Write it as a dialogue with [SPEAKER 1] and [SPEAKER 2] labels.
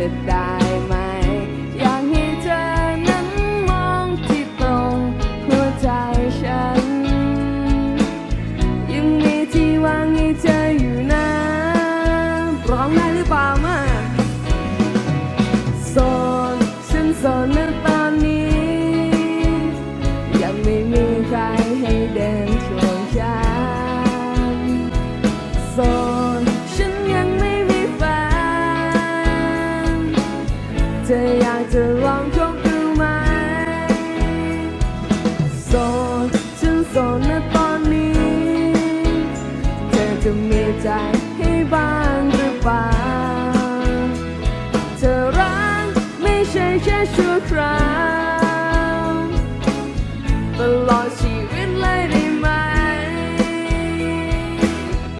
[SPEAKER 1] จะ ธออยากจะลองคบดูไหมโสดฉันโสดนะตอนนี้ เธอจะมีใจให้บ้างหรือเปล่า เธอรักไม่ใช่แค่ชั่วคราว